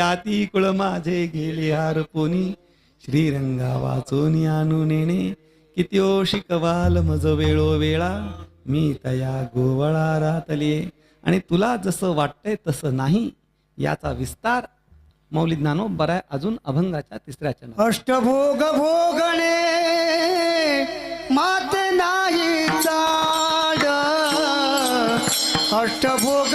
जाती कुळ माझे गेले हारपोनी श्रीरंगा वाचून आणू नेणे. ओ शिकवाल मज वेळो वेळा. मी तया गोवळा रातले. आणि तुला जसं वाटतंय तसं नाही याचा विस्तार मौली ज्ञानो बराय अजून अभंगाच्या तिसऱ्या चरणात. अष्टभोग भोगणे माते नाही चाड. अष्टभोग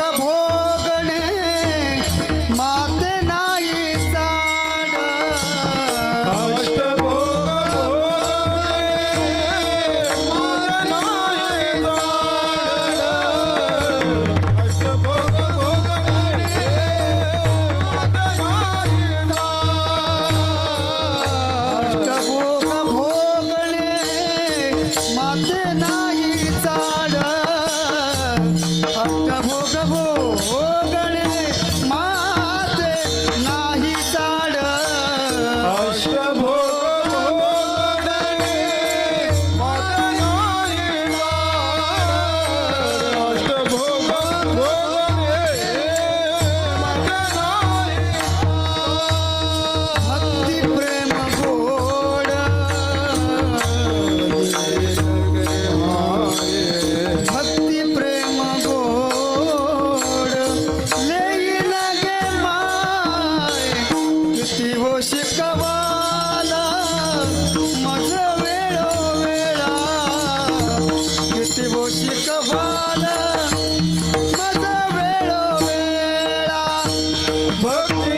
कौशिक भान माझा वेळोवेळा भक्ती